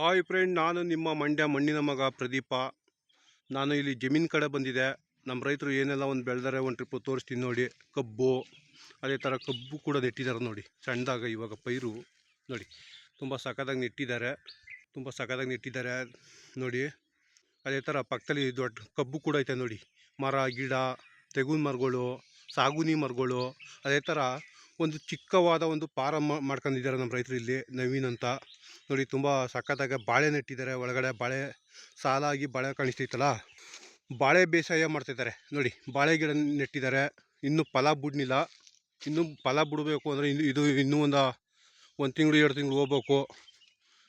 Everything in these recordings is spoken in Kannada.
ಹಾಯ್ ಫ್ರೆಂಡ್ ನಾನು ನಿಮ್ಮ ಮಂಡ್ಯ ಮಣ್ಣಿನ ಮಗ ಪ್ರದೀಪ. ನಾನು ಇಲ್ಲಿ ಜಮೀನು ಕಡೆ ಬಂದಿದೆ ನಮ್ಮ ರೈತರು ಏನೆಲ್ಲ ಒಂದು ಬೆಳೆದಾರೆ ಒಂದು ಟ್ರಿಪ್ಪು ತೋರಿಸ್ತೀನಿ ನೋಡಿ. ಕಬ್ಬು, ಅದೇ ಥರ ಕಬ್ಬು ಕೂಡ ನೆಟ್ಟಿದ್ದಾರೆ ನೋಡಿ. ಸಣ್ಣದಾಗ ಇವಾಗ ಪೈರು ನೋಡಿ. ತುಂಬ ಸಖತ್ತಾಗಿ ನೆಟ್ಟಿದ್ದಾರೆ. ತುಂಬ ಸಖತ್ತಾಗಿ ನೆಟ್ಟಿದ್ದಾರೆ ನೋಡಿ. ಅದೇ ಥರ ಪಕ್ಕದಲ್ಲಿ ದೊಡ್ಡ ಕಬ್ಬು ಕೂಡ ಐತೆ ನೋಡಿ. ಮರ, ಗಿಡ, ತೆಗುನ್ ಮರಗಳು, ಸಾಗುನಿ ಮರಗಳು. ಅದೇ ಥರ ಒಂದು ಚಿಕ್ಕವಾದ ಒಂದು ಪಾರ ಮಾಡ್ಕೊಂಡಿದ್ದಾರೆ ನಮ್ಮ ರೈತರು ಇಲ್ಲಿ ನವೀನ್ ಅಂತ. ನೋಡಿ ತುಂಬ ಸಖತ್ತಾಗಿ ಬಾಳೆ ನೆಟ್ಟಿದ್ದಾರೆ. ಒಳಗಡೆ ಬಾಳೆ ಸಾಲಾಗಿ ಬಾಳೆ ಕಾಣಿಸ್ತೈತಲ್ಲ ಬಾಳೆ ಬೇಸಾಯ ಮಾಡ್ತಿದ್ದಾರೆ. ನೋಡಿ ಬಾಳೆ ಗಿಡ ನೆಟ್ಟಿದ್ದಾರೆ. ಇನ್ನೂ ಫಲ ಬಿಡ್ನಿಲ್ಲ ಇನ್ನೂ ಫಲ ಬಿಡಬೇಕು ಅಂದರೆ ಇನ್ನು ಇದು ಇನ್ನೂ ಒಂದು ಒಂದು ತಿಂಗಳು, ಎರಡು ತಿಂಗಳು ಹೋಗ್ಬೇಕು.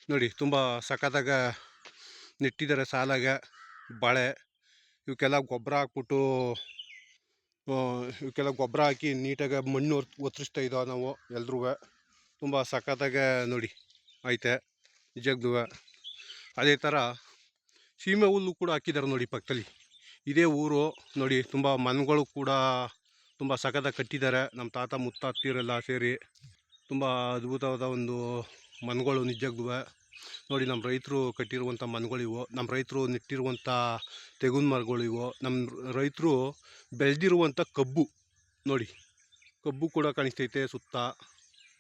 ನೋಡಿ ತುಂಬ ಸಕ್ಕತ್ತಾಗ ನೆಟ್ಟಿದ್ದಾರೆ ಸಾಲಾಗೆ ಬಾಳೆ. ಇವಕ್ಕೆಲ್ಲ ಗೊಬ್ಬರ ಹಾಕ್ಬಿಟ್ಟು ಇವಕ್ಕೆಲ್ಲ ಗೊಬ್ಬರ ಹಾಕಿ ನೀಟಾಗಿ ಮಣ್ಣು ಒತ್- ಒತ್ತರಿಸ್ತಾ ಇದ್ದಾವೆ ನಾವು ಎಲ್ರೂ ತುಂಬ ಸಖತ್ತಾಗೆ ನೋಡಿ ಐತೆ. ನಿಜಗ್ದು ಅದೇ ಥರ ಸೀಮೆ ಹುಲ್ಲು ಕೂಡ ಹಾಕಿದ್ದಾರೆ ನೋಡಿ ಪಕ್ಕದಲ್ಲಿ. ಇದೇ ಊರು ನೋಡಿ ತುಂಬ ಮನೆಗಳು ಕೂಡ ತುಂಬ ಸಖತ್ತಾಗಿ ಕಟ್ಟಿದ್ದಾರೆ ನಮ್ಮ ತಾತ ಮುತ್ತಾತ್ತಿಯರೆಲ್ಲ ಸೇರಿ ತುಂಬ ಅದ್ಭುತವಾದ ಒಂದು ಮನೆಗಳು ನಿಜಗ್ದು ನೋಡಿ ನಮ್ಮ ರೈತರು ಕಟ್ಟಿರುವಂಥ ಮನೆಗಳಿವು ನಮ್ಮ ರೈತರು ನೆಟ್ಟಿರುವಂಥ ತೆಗುನ್ ಮರಗಳಿವು ನಮ್ಮ ರೈತರು ಬೆಳೆದಿರುವಂಥ ಕಬ್ಬು ನೋಡಿ. ಕಬ್ಬು ಕೂಡ ಕಾಣಿಸ್ತೈತೆ ಸುತ್ತ.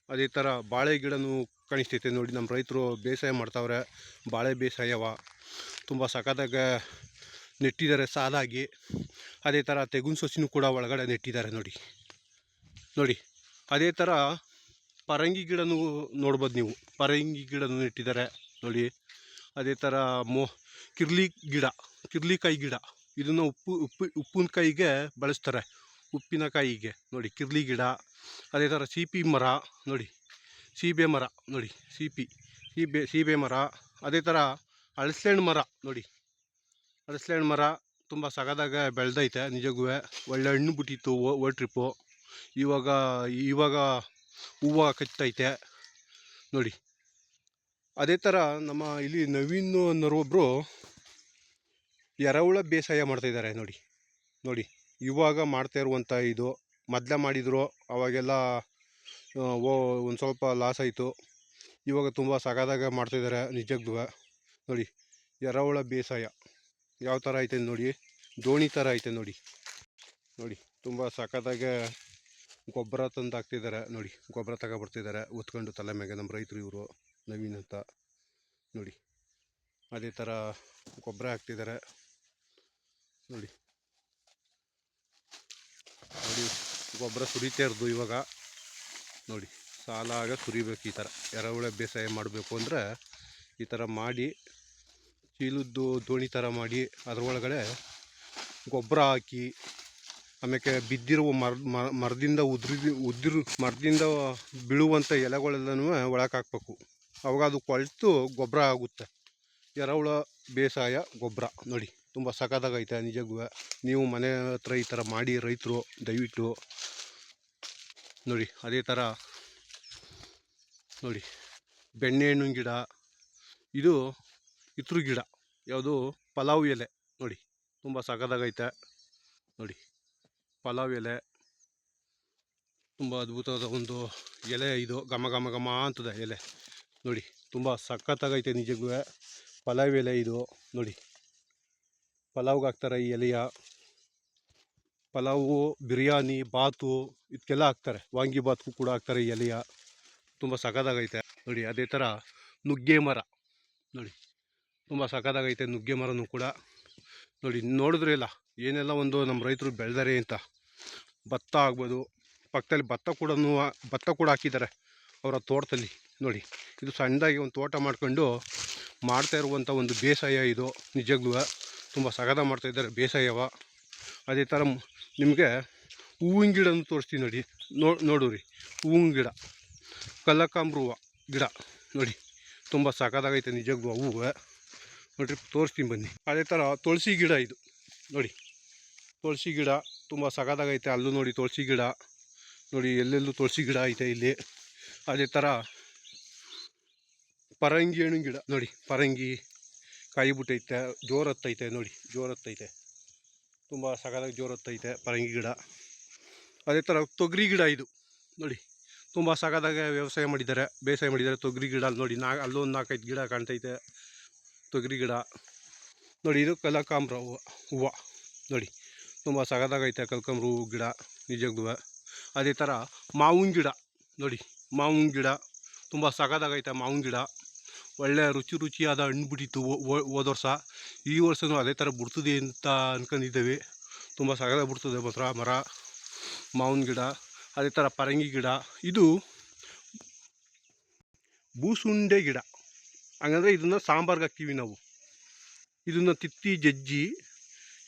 ಅದೇ ಥರ ಬಾಳೆ ಗಿಡನೂ ಕಾಣಿಸ್ತೈತೆ ನೋಡಿ ನಮ್ಮ ರೈತರು ಬೇಸಾಯ ಮಾಡ್ತಾವ್ರೆ, ಬಾಳೆ ಬೇಸಾಯವ. ತುಂಬ ಸಖತ್ತಾಗ ನೆಟ್ಟಿದ್ದಾರೆ, ಸಾಲಾಗಿ. ಅದೇ ಥರ ತೆಗುನ್ ಸೊಸಿನೂ ಕೂಡ ಒಳಗಡೆ ನೆಟ್ಟಿದ್ದಾರೆ ನೋಡಿ. ನೋಡಿ, ಅದೇ ಥರ ಪರಂಗಿ ಗಿಡನೂ ನೋಡ್ಬೋದು ನೀವು. ಪರಂಗಿ ಗಿಡನೂ ನೆಟ್ಟಿದ್ದಾರೆ ನೋಡಿ. ಅದೇ ಥರ ಮೋ, ಕಿರ್ಲಿ ಗಿಡ, ಕಿರ್ಲಿಕಾಯಿ ಗಿಡ. ಇದನ್ನು ಉಪ್ಪು ಉಪ್ಪು ಉಪ್ಪಿನಕಾಯಿಗೆ ಬಳಸ್ತಾರೆ. ಉಪ್ಪಿನಕಾಯಿಗೆ ನೋಡಿ, ಕಿರ್ಲಿ ಗಿಡ. ಅದೇ ಥರ ಸೀಪಿ ಮರ ನೋಡಿ. ಸೀಬೆ ಮರ ನೋಡಿ, ಸೀಪಿ, ಸೀಬೆ ಸೀಬೆ ಮರ, ಅದೇ ಥರ ಹಲಸೆಹಣ್ಣು ಮರ ನೋಡಿ. ಹಲಸೆಹಣ್ಣು ಮರ ತುಂಬ ಸಗದಾಗ ಬೆಳೆದೈತೆ, ನಿಜಕ್ಕೂ ಒಳ್ಳೆ ಹಣ್ಣು ಬಿಟ್ಟಿತ್ತು ಓ ಟ್ರಿಪ್ಪು ಇವಾಗ ಇವಾಗ ಹೂವು ಕಚ್ತೈತೆ ನೋಡಿ. ಅದೇ ಥರ ನಮ್ಮ ಇಲ್ಲಿ ನವೀನ್ ಅನ್ನೋರೊಬ್ಬರು ಎರೆಹುಳ ಬೇಸಾಯ ಮಾಡ್ತಾಯಿದ್ದಾರೆ ನೋಡಿ ನೋಡಿ. ಇವಾಗ ಮಾಡ್ತಾ ಇರುವಂಥ ಇದು, ಮೊದಲೇ ಮಾಡಿದರು, ಅವಾಗೆಲ್ಲ ಓ, ಒಂದು ಸ್ವಲ್ಪ ಲಾಸ್ ಆಯಿತು. ಇವಾಗ ತುಂಬ ಸಗದಾಗ ಮಾಡ್ತಾಯಿದ್ದಾರೆ ನಿಜಕ್ಕೂ ನೋಡಿ ಎರೆಹುಳ ಬೇಸಾಯ. ಯಾವ ಥರ ಐತೆ ನೋಡಿ. ದೋಣಿ ಥರ ಐತೆ ನೋಡಿ. ನೋಡಿ, ತುಂಬ ಸಖತ್ತಾಗೆ ಗೊಬ್ಬರ ತಂದು ಹಾಕ್ತಿದ್ದಾರೆ ನೋಡಿ. ಗೊಬ್ಬರ ತಗೊಬರ್ತಿದ್ದಾರೆ ಉತ್ಕೊಂಡು ತಲೆ ಮ್ಯಾಗೆ ನಮ್ಮ ರೈತರು ಇವರು, ನವೀನ್ ಅಂತ ನೋಡಿ. ಅದೇ ಥರ ಗೊಬ್ಬರ ಹಾಕ್ತಿದ್ದಾರೆ ನೋಡಿ. ನೋಡಿ, ಗೊಬ್ಬರ ಸುರಿತಾ ಇರೋದು ಇವಾಗ. ನೋಡಿ, ಸಾಲಾಗ ಸುರಿಬೇಕು ಈ ಥರ. ಎರೆಹುಳ ಬೇಸಾಯ ಮಾಡಬೇಕು ಅಂದರೆ ಈ ಥರ ಮಾಡಿ, ಚೀಲದ್ದು ದೋಣಿ ಥರ ಮಾಡಿ ಅದರೊಳಗಡೆ ಗೊಬ್ಬರ ಹಾಕಿ ಆಮೇಲೆ ಬಿದ್ದಿರುವ ಮರ ಮರದಿಂದ ಉದ್ರಿ ಉದ್ದಿರು ಮರದಿಂದ ಬೀಳುವಂಥ ಎಲೆಗಳೆಲ್ಲನೂ ಒಳಗೆ ಹಾಕ್ಬೇಕು. ಅವಾಗ ಅದು ಕೊಳೆತು ಗೊಬ್ಬರ ಆಗುತ್ತೆ. ಎರೆಹುಳ ಬೇಸಾಯ ಗೊಬ್ಬರ. ನೋಡಿ, ತುಂಬ ಸಖತ್ತಾಗೈತೆ ನಿಜಕ್ಕೂ. ನೀವು ಮನೆ ಹತ್ರ ಈ ಥರ ಮಾಡಿ ರೈತರು, ದಯವಿಟ್ಟು ನೋಡಿ, ಅದೇ ಥರ ನೋಡಿ ಬೆಣ್ಣೆಹಣ್ಣಿನ ಗಿಡ, ಇದು ಇತ್ರ ಗಿಡ, ಯಾವುದು ಪಲಾವ್ ಎಲೆ. ನೋಡಿ, ತುಂಬ ಸಖತ್ತಾಗೈತೆ ನೋಡಿ, ಪಲಾವ್ ಎಲೆ. ತುಂಬ ಅದ್ಭುತವಾದ ಒಂದು ಎಲೆ ಇದು, ಘಮ ಘಮ ಘಮ ಅಂತದೆ ಎಲೆ. ನೋಡಿ, ತುಂಬ ಸಖತ್ತಾಗೈತೆ ನಿಜಕ್ಕೂ. ಪಲಾವ್ ಎಲೆ ಇದು. ನೋಡಿ, ಪಲಾವ್ಗೆ ಹಾಕ್ತಾರೆ ಈ ಎಲೆಯ. ಪಲಾವು, ಬಿರಿಯಾನಿ, ಬಾತು ಇದಕ್ಕೆಲ್ಲ ಹಾಕ್ತಾರೆ. ವಾಂಗಿ ಬಾತ್ಗೂ ಕೂಡ ಹಾಕ್ತಾರೆ ಎಲೆಯ. ತುಂಬ ಸಖತ್ತಾಗೈತೆ. ನೋಡಿ, ಅದೇ ಥರ ನುಗ್ಗೆ ಮರ. ನೋಡಿ, ತುಂಬ ಸಖತ್ತಾಗೈತೆ ನುಗ್ಗೆ ಮರನೂ ಕೂಡ. ನೋಡಿ, ನೋಡಿದ್ರೆ ಇಲ್ಲ, ಏನೆಲ್ಲ ಒಂದು ನಮ್ಮ ರೈತರು ಬೆಳೆದಾರೆ ಅಂತ. ಭತ್ತ ಆಗ್ಬೋದು, ಪಕ್ಕದಲ್ಲಿ ಭತ್ತ ಕೂಡ ಭತ್ತ ಕೂಡ ಹಾಕಿದ್ದಾರೆ ಅವರ ತೋಟದಲ್ಲಿ. ನೋಡಿ, ಇದು ಸಣ್ಣದಾಗಿ ಒಂದು ತೋಟ ಮಾಡ್ಕೊಂಡು ಮಾಡ್ತಾ ಇರುವಂಥ ಒಂದು ಬೇಸಾಯ ಇದು. ನಿಜಗ್ಲೂ, ತುಂಬ ಸಗದ ಮಾಡ್ತಾಯಿದ್ದಾರೆ ಬೇಸಾಯವ. ಅದೇ ಥರ ನಿಮಗೆ ಹೂವಿನ ಗಿಡನೂ ತೋರಿಸ್ತೀನಿ ನೋಡಿ. ನೋಡಿ ನೋಡಿರಿ ಹೂವಿನ ಗಿಡ. ಕಲ್ಲಕಾಂಬ್ರೂವ ಗಿಡ ನೋಡಿ. ತುಂಬ ಸಾಕಾದಾಗೈತೆ ನಿಜಕ್ಕೂ ಹೂವು. ನೋಡಿರಿ, ತೋರಿಸ್ತೀನಿ ಬನ್ನಿ. ಅದೇ ಥರ ತುಳಸಿ ಗಿಡ ಇದು. ನೋಡಿ, ತುಳಸಿ ಗಿಡ ತುಂಬ ಸಗದಾಗೈತೆ ಅಲ್ಲೂ ನೋಡಿ ತುಳಸಿ ಗಿಡ. ನೋಡಿ, ಎಲ್ಲೆಲ್ಲೂ ತುಳಸಿ ಗಿಡ ಐತೆ ಇಲ್ಲಿ. ಅದೇ ಥರ ಪರಂಗಿ ಹಣ್ಣಿನ ಗಿಡ ನೋಡಿ. ಪರಂಗಿ ಕಾಯಿ ಬಿಟ್ಟೈತೆ ಜೋರತ್ತೈತೆ ನೋಡಿ ಜೋರು ಹತ್ತೈತೆ ತುಂಬ ಸಕಾಲಕ್ಕೆ ಜೋರು ಹೊತ್ತೈತೆ, ಪರಂಗಿ ಗಿಡ. ಅದೇ ಥರ ತೊಗರಿ ಗಿಡ ಇದು. ನೋಡಿ, ತುಂಬ ಸಗದಾಗೆ ವ್ಯವಸಾಯ ಮಾಡಿದ್ದಾರೆ, ಬೇಸಾಯ ಮಾಡಿದ್ದಾರೆ ತೊಗರಿ ಗಿಡ. ಅಲ್ಲಿ ನೋಡಿ, ನಾ, ಅಲ್ಲೊಂದು ನಾಲ್ಕೈದು ಗಿಡ ಕಾಣ್ತೈತೆ, ತೊಗರಿ ಗಿಡ. ನೋಡಿ, ಇದು ಕಲಕಾಂಬ್ರ ಹೂವು ಹೂವು. ನೋಡಿ, ತುಂಬ ಸಗದಾಗೈತೆ ಕಲ್ಕಾಂಬ್ರ ಹೂವು ಗಿಡ, ನಿಜಕ್ಕೂ. ಅದೇ ಥರ ಮಾವಿನ ಗಿಡ. ನೋಡಿ, ಮಾವಿನ ಗಿಡ, ತುಂಬ ಸಗದಾಗೈತೆ ಮಾವಿನ ಗಿಡ. ಒಳ್ಳೆ ರುಚಿ ರುಚಿಯಾದ ಹಣ್ಣು ಬಿಟ್ಟಿತ್ತು ಹೋದ ವರ್ಷ. ಈ ವರ್ಷನೂ ಅದೇ ಥರ ಬಿಡ್ತದೆ ಅಂತ ಅಂದ್ಕೊಂಡಿದ್ದೇವೆ ತುಂಬ ಸಗದ ಬಿಡ್ತದೆ ಮಾತ್ರ, ಮರ, ಮಾವಿನ ಗಿಡ, ಅದೇ ಥರ ಪರಂಗಿ ಗಿಡ. ಇದು ಬೂಸುಂಡೆ ಗಿಡ. ಹಂಗಂದರೆ ಇದನ್ನು ಸಾಂಬಾರ್ಗೆ ಹಾಕ್ತೀವಿ ನಾವು. ಇದನ್ನು ತಿತ್ತಿ, ಜಜ್ಜಿ,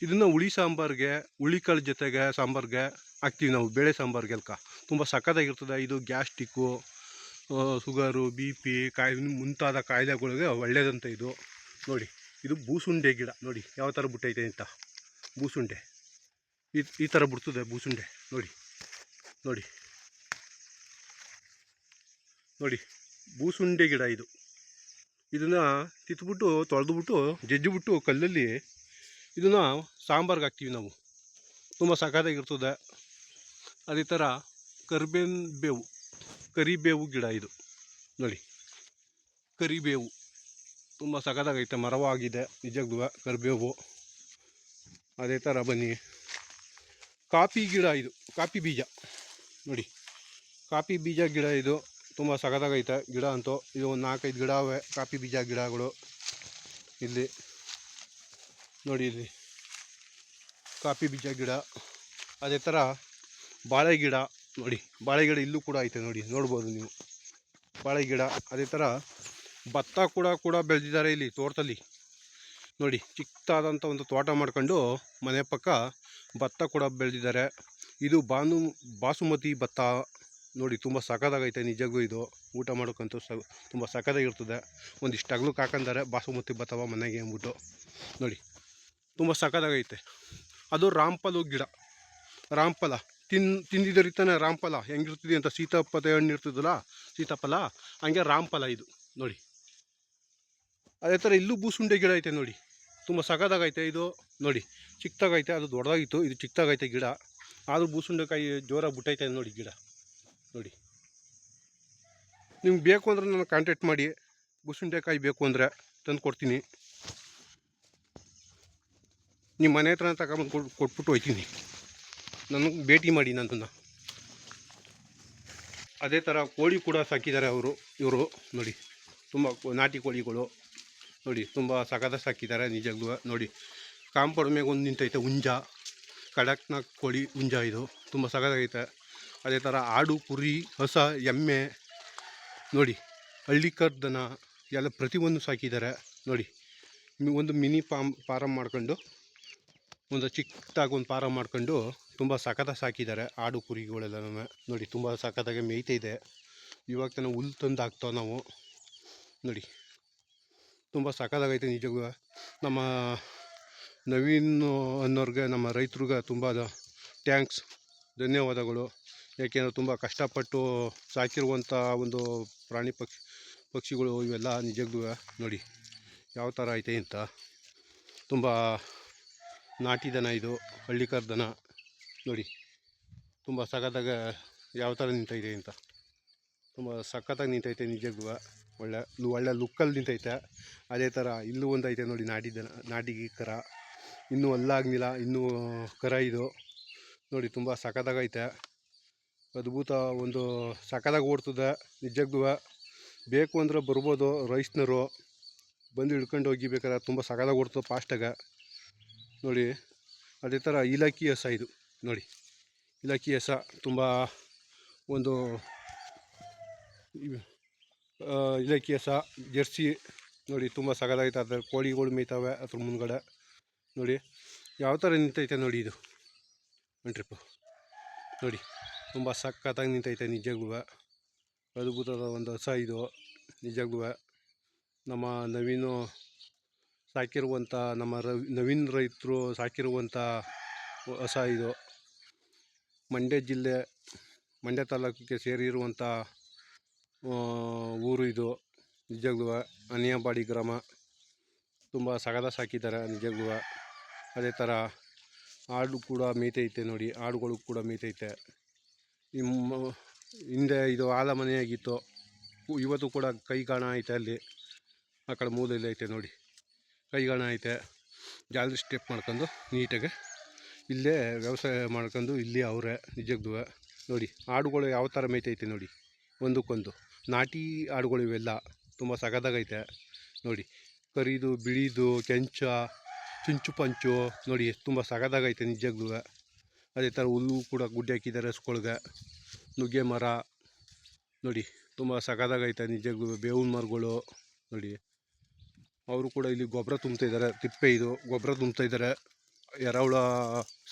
ಇದನ್ನು ಹುಳಿ ಸಾಂಬಾರ್ಗೆ ಹುಳಿಕಾಳು ಜೊತೆಗೆ ಸಾಂಬಾರ್ಗೆ ಹಾಕ್ತೀವಿ ನಾವು, ಬೇಳೆ ಸಾಂಬಾರ್ಗೆ ಅಲ್ಕ ತುಂಬ ಸಖತ್ತಾಗಿರ್ತದೆ. ಇದು ಗ್ಯಾಸ್ಟಿಕ್ಕು. ಶುಗರು ಬಿ ಪಿ, ಕಾಯಿ ಮುಂತಾದ ಕಾಯಿಲೆಗಳಿಗೆ ಒಳ್ಳೆಯದಂತ ಇದು. ನೋಡಿ, ಇದು ಬೂಸುಂಡೆ ಗಿಡ. ನೋಡಿ, ಯಾವ ಥರ ಬಿಟ್ಟೈತೆ ಅಂತ. ಬೂಸುಂಡೆ. ಈ ಈ ಥರ ಬಿಡ್ತದೆ ಬೂಸುಂಡೆ. ನೋಡಿ ನೋಡಿ. ನೋಡಿ, ಬೂಸುಂಡೆ ಗಿಡ ಇದು. ಇದನ್ನು ಕಿತ್ಬಿಟ್ಟು ತೊಳೆದ್ಬಿಟ್ಟು, ಜಜ್ಜಿಬಿಟ್ಟು ಕಲ್ಲಲ್ಲಿ ಇದನ್ನು ಸಾಂಬಾರ್ಗೆ ಹಾಕ್ತೀವಿ ನಾವು. ತುಂಬ ಸಖತ್ತಾಗಿರ್ತದೆ. ಅದೇ ಥರ ಕರ್ಬೇವಿನ ಬೇವು. ಕರಿಬೇವು ಗಿಡ ಇದು. ನೋಡಿ. ಕರಿಬೇವು. ತುಂಬ ಸಖತ್ತಾಗೈತೆ ಮರವಾಗಿದೆ. ನಿಜಕ್ಕೂ ಕರಿಬೇವು. ಅದೇ ಥರ ಬನ್ನಿ. ಕಾಫಿ ಗಿಡ ಇದು, ಕಾಫಿ ಬೀಜ. ನೋಡಿ. ಕಾಫಿ ಬೀಜ ಗಿಡ ಇದು, ತುಂಬ ಸಖತ್ತಾಗೈತೆ ಗಿಡ ಅಂತೂ ಇದು ಒಂದು ನಾಲ್ಕೈದು ಗಿಡ ಅವೆ. ಕಾಫಿ ಬೀಜ ಗಿಡಗಳು ಇಲ್ಲಿ. ನೋಡಿ ಇಲ್ಲಿ. ಕಾಫಿ ಬೀಜ ಗಿಡ. ಅದೇ ಥರ ಬಾಳೆ ಗಿಡ. ನೋಡಿ ಬಾಳೆ ಗಿಡ ಇಲ್ಲೂ ಕೂಡ ಐತೆ ನೋಡಿ, ನೋಡ್ಬೋದು ನೀವು. ಬಾಳೆ ಗಿಡ ಅದೇ ಥರ ಭತ್ತ ಕೂಡ ಕೂಡ ಬೆಳೆದಿದ್ದಾರೆ ಇಲ್ಲಿ ತೋಟದಲ್ಲಿ. ನೋಡಿ, ಚಿಕ್ಕದಾದಂಥ ಒಂದು ತೋಟ ಮಾಡ್ಕೊಂಡು ಮನೆ ಪಕ್ಕ ಭತ್ತ ಕೂಡ ಬೆಳೆದಿದ್ದಾರೆ. ಇದು ಬಾನು, ಬಾಸುಮತಿ ಭತ್ತ. ನೋಡಿ, ತುಂಬ ಸಖತ್ತಾಗೈತೆ ನಿಜಗೂ ಇದು. ಊಟ ಮಾಡೋಕ್ಕಂತೂ ಸ, ತುಂಬ ಸಖತ್ತಾಗಿರ್ತದೆ. ಒಂದಿಷ್ಟು ಅಗ್ಲಕ್ಕೆ ಹಾಕಂತಾರೆ ಬಾಸುಮತಿ ಭತ್ತವ ಮನೆಗೆ ಅಂದ್ಬಿಟ್ಟು. ನೋಡಿ, ತುಂಬ ಸಖತ್ತಾಗೈತೆ. ಅದು ರಾಂಪಲು ಗಿಡ. ರಾಂಫಲ ತಿನ್ ತಿಂದಿದ್ದರಿತಾನೆ ರಾಮಫಲ. ಹೆಂಗಿರ್ತಿದೆ ಅಂತ ಸೀತಾಪದ ಹಣ್ಣು ಇರ್ತದಲ್ಲ, ಸೀತಾಫಲ, ಹಂಗೆ ರಾಮಫಲ ಇದು, ನೋಡಿ. ಅದೇ ಥರ ಇಲ್ಲೂ ಬೂಸುಂಡೆ ಗಿಡ ಐತೆ ನೋಡಿ. ತುಂಬ ಸಗದಾಗೈತೆ ಇದು, ನೋಡಿ. ಚಿಕ್ಕದಾಗೈತೆ, ಅದು ದೊಡ್ಡದಾಗಿತ್ತು, ಇದು ಚಿಕ್ಕದಾಗೈತೆ ಗಿಡ. ಆದರೂ ಬೂಸುಂಡೆಕಾಯಿ ಜೋರಾಗಿ ಬಿಟ್ಟೈತೆ ನೋಡಿ ಗಿಡ, ನೋಡಿ. ನಿಮ್ಗೆ ಬೇಕು ಅಂದರೆ ನಾನು ಕಾಂಟ್ಯಾಕ್ಟ್ ಮಾಡಿ, ಬೂಸುಂಡೆಕಾಯಿ ಬೇಕು ಅಂದರೆ ತಂದು ಕೊಡ್ತೀನಿ. ನಿಮ್ಮ ಮನೆ ಹತ್ರ ತಗೊಂಬಂದು ಕೊಟ್ಬಿಟ್ಟು ಹೋಯ್ತೀನಿ ನನಗೆ ಭೇಟಿ ಮಾಡಿ ನನ್ನನ್ನು. ಅದೇ ಥರ ಕೋಳಿ ಕೂಡ ಸಾಕಿದ್ದಾರೆ ಅವರು, ಇವರು ನೋಡಿ. ತುಂಬ ನಾಟಿ ಕೋಳಿಗಳು ನೋಡಿ, ತುಂಬ ಸಖತ ಸಾಕಿದ್ದಾರೆ ನಿಜಕ್ಕೂ ನೋಡಿ. ಕಾಂಪೌಂಡ್ ಮೇಲೆ ಒಂದು ನಿಂತೈತೆ ಹುಂಜ ಕಡಕ್ನಾಗ್ ಕೋಳಿ ಹುಂಜ ಇದು, ತುಂಬ ಸಖತ್ತಾಗೈತೆ ಅದೇ ಥರ ಆಡು, ಕುರಿ, ಹೊಸ, ಎಮ್ಮೆ ನೋಡಿ, ಹಳ್ಳಿ ಕರ್ದನ ಎಲ್ಲ ಪ್ರತಿಯೊಂದು ಸಾಕಿದ್ದಾರೆ ನೋಡಿ. ಒಂದು ಮಿನಿ ಪಾಮ್ ಫಾರಮ್ ಮಾಡ್ಕೊಂಡು ಒಂದು ಚಿಕ್ಕದಾಗಿ ಒಂದು ಪಾರ ಮಾಡ್ಕೊಂಡು ತುಂಬ ಸಖತ ಸಾಕಿದ್ದಾರೆ. ಆಡು ಕುರಿಗಳೆಲ್ಲನೂ ನೋಡಿ ತುಂಬ ಸಖತ್ತಾಗಿ ಮೇಯ್ತಾ ಇದೆ. ಇವಾಗ ತಾನೇ ಹುಲ್ಲು ತಂದು ಹಾಕ್ತಾವ ನಾವು. ನೋಡಿ ತುಂಬ ಸಖತ್ತಾಗೈತೆ ನಿಜಕ್ಕೂ. ನಮ್ಮ ನವೀನ್ ಅನ್ನೋರ್ಗೆ, ನಮ್ಮ ರೈತರಿಗೆ ತುಂಬ ಥ್ಯಾಂಕ್ಸ್, ಧನ್ಯವಾದಗಳು. ಯಾಕೆಂದರೆ ತುಂಬ ಕಷ್ಟಪಟ್ಟು ಸಾಕಿರುವಂಥ ಒಂದು ಪ್ರಾಣಿ ಪಕ್ಷಿ, ಪಕ್ಷಿಗಳು ಇವೆಲ್ಲ ನಿಜಕ್ಕೂ ನೋಡಿ ಯಾವ ಥರ ಐತೆ ಅಂತ. ತುಂಬ ನಾಟಿ ದನ ಇದು, ಹಳ್ಳಿಕರ್ ದನ. ನೋಡಿ, ತುಂಬ ಸಖತ್ತಾಗ ಯಾವ ಥರ ನಿಂತೈತೆ ಅಂತ. ತುಂಬ ಸಖತ್ತಾಗಿ ನಿಂತೈತೆ ನಿಜಕ್ಕೂ ಒಳ್ಳೆ ಒಳ್ಳೆ ಲುಕ್ಕಲ್ಲಿ ನಿಂತೈತೆ. ಅದೇ ಥರ ಇಲ್ಲೂ ಒಂದು ಐತೆ ನೋಡಿ ನಾಟಿ ದನ, ನಾಟಿ ಕರ. ಇನ್ನೂ ಅಲ್ಲಾಗ್ನಿಲ್ಲ ಇನ್ನೂ ಕರ ಇದು. ನೋಡಿ, ತುಂಬ ಸಖತ್ತಾಗೈತೆ. ಅದ್ಭುತ ಒಂದು ಸಖತ್ತಾಗಿ ಓಡ್ತದೆ ನಿಜಗುವ ಬೇಕು ಅಂದ್ರೆ ಬರ್ಬೋದು ರೈಸ್ನರು ಬಂದು ಹಿಡ್ಕೊಂಡು ಹೋಗಿ ಬೇಕಾದ್ರೆ ತುಂಬ ಸಖತ್ತಾಗಿ ಓಡ್ತದೆ ಫಾಸ್ಟಾಗ. ನೋಡಿ, ಅದೇ ಥರ ಇಲಾಖಿ ಹಸ ಇದು ನೋಡಿ. ಇಲಾಖಿ ಹಸ ತುಂಬ ಒಂದು ಇಲಾಖಿ ಹಸ ಜರ್ಸಿ ನೋಡಿ ತುಂಬ ಸಗದಾಗಿತ್ತು ಅದರ ಕೋಳಿಗಳು ಮೇಯ್ತವೆ ಅದ್ರ ಮುಂದ್ಗಡೆ. ನೋಡಿ, ಯಾವ ಥರ ನಿಂತೈತೆ ನೋಡಿ ಇದು. ಟ್ರಿಪ್ಪು ನೋಡಿ, ತುಂಬ ಸಕ್ಕತ್ತಾಗಿ ನಿಂತೈತೆ ನಿಜಗೂ ಅದ್ಭುತದ ಒಂದು ಹಸ ಇದು. ನಿಜಗೂ ನಮ್ಮ ನವೀನು ಸಾಕಿರುವಂಥ ನಮ್ಮ ರವಿ, ನವೀನ್ ರೈತರು ಸಾಕಿರುವಂಥ ಹೊಸ ಇದು ಮಂಡ್ಯ ಜಿಲ್ಲೆ, ಮಂಡ್ಯ ತಾಲೂಕಿಗೆ ಸೇರಿರುವಂಥ ಊರು ಇದು ನಿಜಗುವ ಅನಿಯಾಬಾಡಿ ಗ್ರಾಮ. ತುಂಬ ಸಗದ ಸಾಕಿದ್ದಾರೆ ನಿಜಗುವ ಅದೇ ಥರ ಆಡು ಕೂಡ ಮೀತೈತೆ ನೋಡಿ, ಆಡುಗಳು ಕೂಡ ಮೀತೈತೆ ಹಿಂದೆ ಇದು ಆಲ ಮನೆಯಾಗಿತ್ತು ಇವತ್ತು ಕೂಡ ಕೈ ಕಾಣ ಐತೆ ಅಲ್ಲಿ. ಆ ಕಡೆ ಮೂಲೆಯಲ್ಲಿ ಐತೆ ನೋಡಿ. ಕೈಗಾಣ ಐತೆ. ಜಾಲರಿ ಸ್ಟೆಪ್ ಮಾಡ್ಕೊಂಡು ನೀಟಾಗೆ ಇಲ್ಲೇ ವ್ಯವಸಾಯ ಮಾಡ್ಕೊಂಡು ಇಲ್ಲಿ ಅವರೇ ನಿಜಗ್ದು ನೋಡಿ, ಆಡುಗಳು ಯಾವ ಥರ ಮೇಯ್ತೈತೆ ನೋಡಿ. ಒಂದಕ್ಕೊಂದು. ನಾಟಿ ಆಡುಗಳು ಇವೆಲ್ಲ ತುಂಬ ಸಗದಾಗೈತೆ. ನೋಡಿ, ಕರಿದು, ಬಿಳಿದು, ಕೆಂಚ, ಚುಂಚು ಪಂಚು ನೋಡಿ, ತುಂಬ ಸಗದಾಗೈತೆ ನಿಜಗ್ದು ಅದೇ ಥರ ಹುಲ್ಲು ಕೂಡ ಗುಡ್ಡೆ ಹಾಕಿದ್ದಾರೆ ಸ್ಕೊಳ್ಗೆ ನುಗ್ಗೆ ಮರ. ನೋಡಿ, ತುಂಬ ಸಗದಾಗೈತೆ ನಿಜಗ್ಲೂ ಬೇವಿನ ಮರಗಳು. ನೋಡಿ ಅವರು ಕೂಡ ಇಲ್ಲಿ ಗೊಬ್ಬರ ತುಂಬ್ತಾ ಇದ್ದಾರೆ. ತಿಪ್ಪೆ ಇದು, ಗೊಬ್ಬರ ತುಂಬ್ತಾ ಇದ್ದಾರೆ. ಎರಾವಳ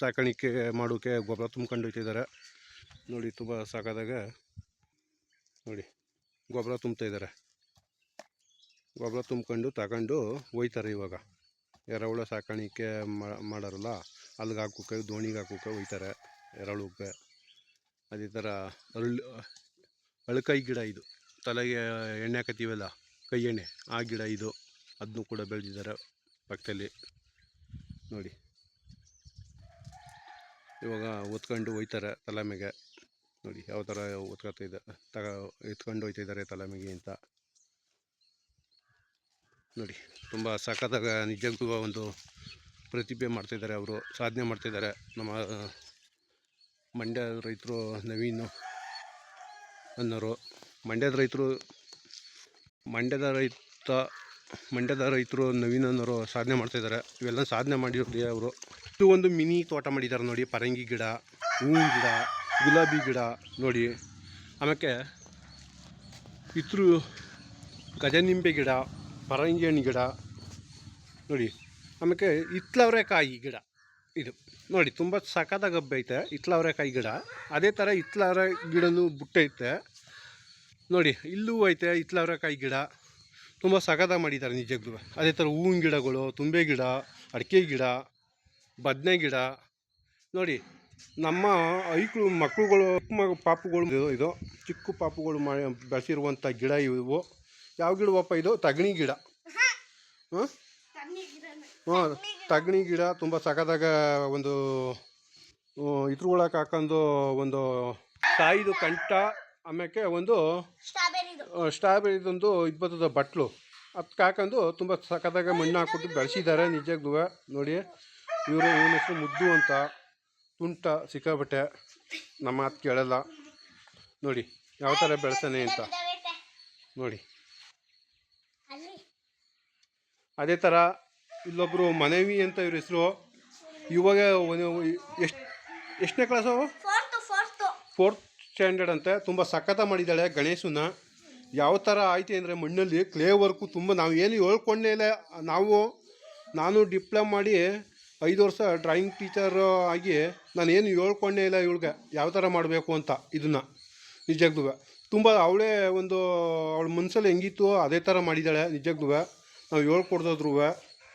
ಸಾಕಾಣಿಕೆ ಮಾಡೋಕ್ಕೆ ಗೊಬ್ಬರ ತುಂಬ್ಕೊಂಡು ಹೋಗ್ತಿದ್ದಾರೆ ನೋಡಿ, ತುಂಬ ಸಾಕಾದಾಗ, ನೋಡಿ, ಗೊಬ್ಬರ ತುಂಬ್ತಾ ಇದ್ದಾರೆ. ಗೊಬ್ಬರ ತುಂಬ್ಕೊಂಡು ತಗೊಂಡು ಒಯ್ತಾರೆ ಇವಾಗ. ಎರಾವಳ ಸಾಕಾಣಿಕೆ ಮಾಡೋರಲ್ಲ ಅಲ್ಲಿಗೆ ಹಾಕೋಕೆ ದೋಣಿಗೆ ಹಾಕೋಕೆ ಒಯ್ತಾರೆ ಎರೆಹುಳಕ್ಕೆ ಅದೇ ಥರ ಅರಳು, ಅಳಕಾಯಿ ಗಿಡ ಇದು. ತಲೆಗೆ ಎಣ್ಣೆ ಹಾಕತ್ತೀವಲ್ಲ, ಕೈ ಎಣ್ಣೆ, ಆ ಗಿಡ ಇದು. ಅದನ್ನು ಕೂಡ ಬೆಳೆದಿದ್ದಾರೆ ಪಕ್ಕದಲ್ಲಿ. ನೋಡಿ. ಇವಾಗ ಒತ್ಕೊಂಡು ಹೋಯ್ತಾರೆ ತಲೆ ಮೇಲೆ ನೋಡಿ, ಯಾವ ಥರ ಒತ್ಕೊತಾ ಇದ್ದ ತಗ, ಎತ್ಕೊಂಡು ಹೋಯ್ತಿದ್ದಾರೆ ತಲೆ ಅಂತ. ನೋಡಿ, ತುಂಬ ಸಖತ್ತಾಗ ನಿಜಕ್ಕೂ ಒಂದು ಪ್ರತಿಭೆ ಮಾಡ್ತಿದ್ದಾರೆ ಅವರು, ಸಾಧನೆ ಮಾಡ್ತಿದ್ದಾರೆ ನಮ್ಮ, ಮಂಡ್ಯ ರೈತರು, ನವೀನ್ ಅನ್ನೋರು. ಮಂಡ್ಯದ ರೈತರು, ಮಂಡ್ಯದ ರೈತ ಮಂಡ್ಯದ ರೈತರು ನವೀನ್ ಅನ್ನೋರು ಸಾಧನೆ ಮಾಡ್ತಾಯಿದ್ದಾರೆ ಇವೆಲ್ಲ ಸಾಧನೆ ಮಾಡಿರೋದು ಅವರು. ಇದು ಒಂದು ಮಿನಿ ತೋಟ ಮಾಡಿದ್ದಾರೆ ನೋಡಿ. ಪರಂಗಿ ಗಿಡ, ಹೂವಿನ ಗಿಡ, ಗುಲಾಬಿ ಗಿಡ ನೋಡಿ. ಆಮೇಲೆ ಇತರು ಗಜನಿಂಬೆ ಗಿಡ, ಪರಂಗಿ ಹಣ್ಣು ಗಿಡ ನೋಡಿ. ಆಮೇಲೆ ಇತ್ಲವರೆಕಾಯಿ ಗಿಡ ಇದು ನೋಡಿ. ತುಂಬ ಸಖತ್ತಾಗಿ ಗಬ್ಬೈತೆ ಇತ್ಲವರೆಕಾಯಿ ಗಿಡ. ಅದೇ ಥರ ಇತ್ಲವರೆ ಗಿಡನೂ ಬುಟ್ಟೈತೆ ನೋಡಿ. ಇಲ್ಲೂ ಐತೆ ಇತ್ಲವರೆಕಾಯಿ ಗಿಡ. ತುಂಬ ಸಖತ್ತಾಗಿ ಮಾಡಿದ್ದಾರೆ ನಿಜಕ್ಕೂ ಅದೇ ಥರ ಹೂವಿನ ಗಿಡಗಳು, ತುಂಬೆ ಗಿಡ, ಅಡಿಕೆ ಗಿಡ, ಬದನೆ ಗಿಡ. ನೋಡಿ, ನಮ್ಮ ಐಕ್ಳು ಮಕ್ಕಳುಗಳು ಪಾಪುಗಳು ಇದು- ಚಿಕ್ಕ ಪಾಪುಗಳು ಮಾಡಿ ಬೆಳೆಸಿರುವಂಥ ಗಿಡ ಇವು. ಯಾವ ಗಿಡವಪ್ಪ ಇದು? ತಗಣಿ ಗಿಡ. ಹಾಂ? ಹಾಂ, ತಗಣಿ ಗಿಡ ತುಂಬ ಸಖತ್ತಾಗ ಒಂದು ಇದ್ರೊಳಗೆ ಹಾಕೊಂಡು ಒಂದು ಕಾಯಿದು ಕಂಠ, ಆಮ್ಯಾಕೆ ಒಂದು ಸ್ಟ್ರಾಬೆರಿದೊಂದು ಇಪ್ಪತ್ತದ ಬಟ್ಲು. ಅದಕ್ಕೆ ಹಾಕೊಂಡು ತುಂಬ ಸಖತ್ತಾಗ ಮಣ್ಣು ಹಾಕ್ಬಿಟ್ಟು ಬೆಳೆಸಿದ್ದಾರೆ ನಿಜಕ್ಕೂ ನೋಡಿ ಇವರು ಇವನ ಹೆಸರು ಮುದ್ದು ಅಂತ. ತುಂಟ ಸಿಕ್ಕಾಬಟ್ಟೆ ನಮ್ಮ ಮಾತು ಕೇಳಲ್ಲ. ನೋಡಿ ಯಾವ ಥರ ಬೆಳೆಸಾನೆ ಅಂತ. ನೋಡಿ. ಅದೇ ಥರ ಇಲ್ಲೊಬ್ಬರು ಮನವಿ ಅಂತ ಇವ್ರ ಹೆಸರು. ಇವಾಗ ಎಷ್ಟು ಎಷ್ಟನೇ ಕ್ಲಾಸು ಫೋರ್ತ್ ಸ್ಟ್ಯಾಂಡರ್ಡ್ ಅಂತೆ. ತುಂಬ ಸಖತ ಮಾಡಿದ್ದಾಳೆ ಗಣೇಶನ. ಯಾವ ಥರ ಆಯ್ತು ಅಂದರೆ ಮಣ್ಣಲ್ಲಿ ಕ್ಲೇ ವರ್ಕು ತುಂಬ ನಾವು ಏನು ಹೇಳ್ಕೊಂಡೇ ಇಲ್ಲ. ನಾವು, ನಾನು ಡಿಪ್ಲೊಮ್ ಮಾಡಿ ಐದು ವರ್ಷ ಡ್ರಾಯಿಂಗ್ ಟೀಚರ್ ಆಗಿ ನಾನು ಏನು ಹೇಳ್ಕೊಂಡೇ ಇಲ್ಲ ಇವಳಿಗೆ. ಯಾವ ಥರ ಮಾಡಬೇಕು ಅಂತ ಇದನ್ನು. ನಿಜಕ್ಕೂ ತುಂಬ ಅವಳೇ ಒಂದು, ಅವಳ ಮನಸ್ಸಲ್ಲಿ ಹೆಂಗಿತ್ತು ಅದೇ ಥರ ಮಾಡಿದ್ದಾಳೆ ನಿಜಕ್ಕೂ ನಾವು ಹೇಳ್ಕೊಡ್ದ್ರು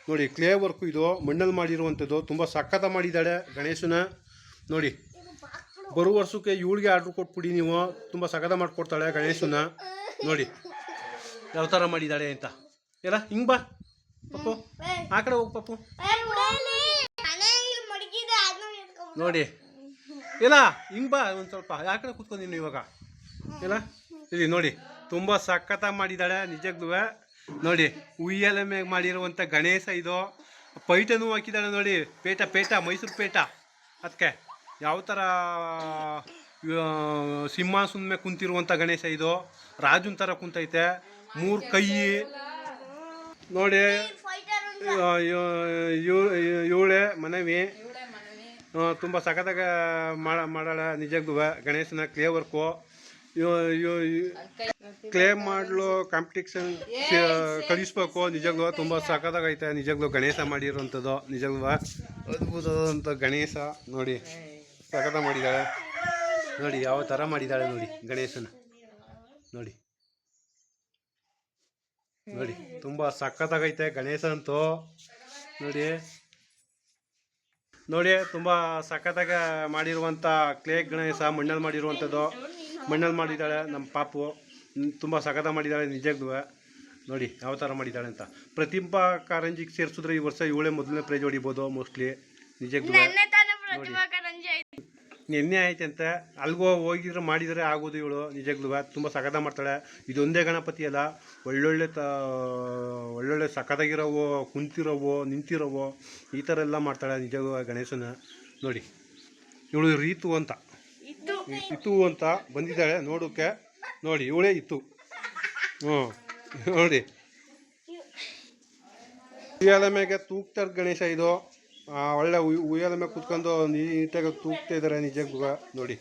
ನೋಡಿ ಕ್ಲೇ ವರ್ಕು ಇದು, ಮಣ್ಣಲ್ಲಿ ಮಾಡಿರುವಂಥದ್ದು ತುಂಬ ಸಖತ ಮಾಡಿದ್ದಾಳೆ ಗಣೇಶನ. ನೋಡಿ, ಬರುವ ವರ್ಷಕ್ಕೆ ಇವಳಿಗೆ ಆರ್ಡ್ರ್ ಕೊಟ್ಬಿಡಿ ನೀವು. ತುಂಬ ಸಖತ ಮಾಡಿಕೊಡ್ತಾಳೆ ಗಣೇಶನ. ನೋಡಿ. ಯಾವ ಥರ ಮಾಡಿದ್ದಾಳೆ ಅಂತ. ಎಲ್ಲ ಹಿಂಗ್ ಬಾ. ಪಪ್ಪು ಆ ಕಡೆ ಹೋಗಿ ಪಪ್ಪು. ನೋಡಿ. ಇಲ್ಲ ಹಿಂಗೆ ಬಾ ಒಂದು ಸ್ವಲ್ಪ. ಆ ಕಡೆ ಕೂತ್ಕೊಂಡು ನೀನು ಇವಾಗ. ಇಲ್ಲ ಇಲ್ಲಿ ನೋಡಿ. ತುಂಬ ಸಖತ್ತಾಗಿ ಮಾಡಿದ್ದಾಳೆ ನಿಜಕ್ಕೂ ನೋಡಿ ಉಯ್ಯಲೆ ಮೇಲೆ ಮಾಡಿರುವಂಥ ಗಣೇಶ ಇದು. ಪೈಟನೂ ಹಾಕಿದ್ದಾಳೆ ನೋಡಿ. ಪೇಟ ಪೇಟ ಮೈಸೂರು ಪೇಟ. ಅದಕ್ಕೆ ಯಾವ ಥರ ಸಿಂಹಾಸನ ಮೇಲೆ ಕುಂತಿರುವಂಥ ಗಣೇಶ ಇದು. ರಾಜನ ಥರ ಕುಂತೈತೆ. ಮೂರು ಕೈ. ನೋಡಿ ಇವಳೆ ಮನವಿ. ತುಂಬ ಸಖತ್ತಾಗ ಮಾಡ ಮಾಡಾಳ ನಿಜಕ್ಕೂ ಗಣೇಶನ ಕ್ಲೇ ವರ್ಕು ಕ್ಲೇ ಮಾಡಲು ಕಾಂಪಿಟೇಷನ್ ಕಳಿಸ್ಬೇಕು ನಿಜಕ್ಕೂ. ತುಂಬ ಸಖತ್ತಾಗೈತೆ ನಿಜಕ್ಕೂ ಗಣೇಶ ಮಾಡಿರೋಂಥದ್ದು ನಿಜಕ್ಕೂ ಅದ್ಭುತವಾದಂಥ ಗಣೇಶ. ನೋಡಿ ಸಖತ ಮಾಡಿದ್ದಾಳೆ ನೋಡಿ ಯಾವ ಥರ ಮಾಡಿದ್ದಾಳೆ ನೋಡಿ ಗಣೇಶನ. ನೋಡಿ. ನೋಡಿ ತುಂಬ ಸಖತ್ತಾಗೈತೆ ಗಣೇಶ ಅಂತೂ ನೋಡಿ. ನೋಡಿ ತುಂಬ ಸಖತ್ತಾಗ ಮಾಡಿರುವಂಥ ಕ್ಲೇ ಗಣೇಶ ಮಣ್ಣಲ್ಲಿ ಮಾಡಿರುವಂಥದ್ದು. ಮಣ್ಣಲ್ಲಿ ಮಾಡಿದ್ದಾಳೆ ನಮ್ಮ ಪಾಪು. ತುಂಬ ಸಖತ ಮಾಡಿದ್ದಾಳೆ ನಿಜಕ್ಕೂ ನೋಡಿ ಯಾವ ಥರ ಮಾಡಿದ್ದಾಳೆ ಅಂತ. ಪ್ರತಿಭಾ ಕಾರಂಜಿಗೆ ಸೇರಿಸಿದ್ರೆ ಈ ವರ್ಷ ಇವಳೇ ಮೊದಲನೇ ಪ್ರೈಜ್ ಹೊಡಿಬೋದು ಮೋಸ್ಟ್ಲಿ ನಿಜಕ್ಕೂ ನನ್ನ ತಾನೇ ಪ್ರತಿಭಾ ಕಾರಂಜಿ ಆಯ್ತು ನಿನ್ನೆ ಆಯ್ತಂತೆ ಅಲ್ಗೋ ಹೋಗಿದ್ರೆ ಮಾಡಿದರೆ ಆಗೋದು ಇವಳು ನಿಜಗ್ಲೂ ತುಂಬ ಸಖತ ಮಾಡ್ತಾಳೆ. ಇದೊಂದೇ ಗಣಪತಿ ಅಲ್ಲ. ಒಳ್ಳೊಳ್ಳೆ ತ ಒಳ್ಳೊಳ್ಳೆ ಸಖತ್ತಾಗಿರೋವು ಕುಂತಿರೋವು ನಿಂತಿರೋವು ಈ ಥರ ಎಲ್ಲ ಮಾಡ್ತಾಳೆ ನಿಜಗೂ ಗಣೇಶನ. ನೋಡಿ ಇವಳು ರೀತು ಅಂತ. ಇತ್ತು. ಅಂತ ಬಂದಿದ್ದಾಳೆ ನೋಡೋಕ್ಕೆ ನೋಡಿ ಇವಳೇ ಇತ್ತು. ಹ್ಞೂ. ನೋಡಿ. ಮೇಲೆ ತೂಕ್ತಾರೆ ಗಣೇಶ ಇದು. ಒಳ್ಳೆ ಉಯ್- ಉಯ್ಯಾಲ ಮೇಲೆ ಕುತ್ಕೊಂಡು ನೀಟಾಗಿ ತೂಗ್ತಾ ಇದ್ದಾರೆ ನಿಜಕ್ಕೂ ನೋಡಿ.